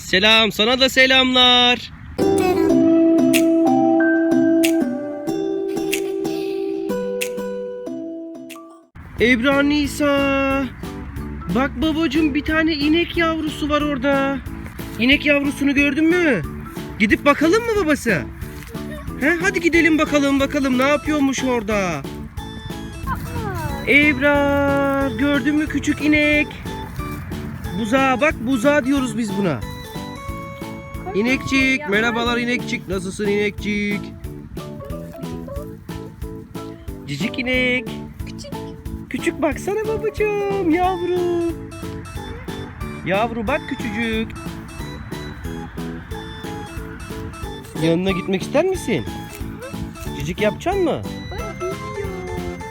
Selam sana da selamlar. Ebra Nisa. Bak babacığım bir tane inek yavrusu var orada. İnek yavrusunu gördün mü? Gidip bakalım mı babası? He, hadi gidelim bakalım bakalım ne yapıyormuş orada. Ebrar gördün mü küçük inek? Buzağa bak buzağa diyoruz biz buna. İnekçik merhabalar inekçik nasılsın inekçik? Cicik inek. Küçük. Küçük baksana babacığım yavru. Yavru bak küçücük. Yanına gitmek ister misin? Cicik yapacaksın mı? Bak.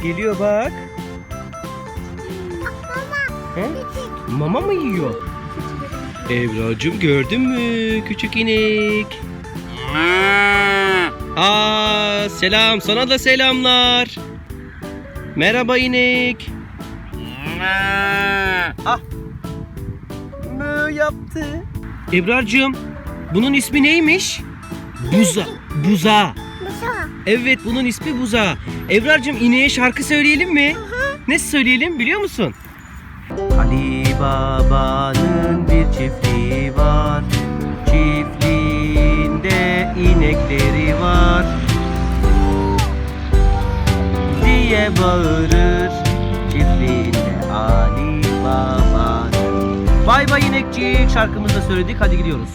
Geliyor bak. He? Mama mı yiyor? Evracım gördün mü küçük inek? Aa selam sana da selamlar. Merhaba inek. Ah. Mö yaptı. Ebrar'cığım bunun ismi neymiş? Buza. Buza. Evet bunun ismi Buza. Evrar'cığım ineğe şarkı söyleyelim mi? Ne söyleyelim biliyor musun? Ali Baba'nın çiftliği var. Çiftliğinde inekleri var. Diye bağırır çiftliğinde Ali Baba'nın. Bay bay inekçik şarkımızı da söyledik hadi gidiyoruz.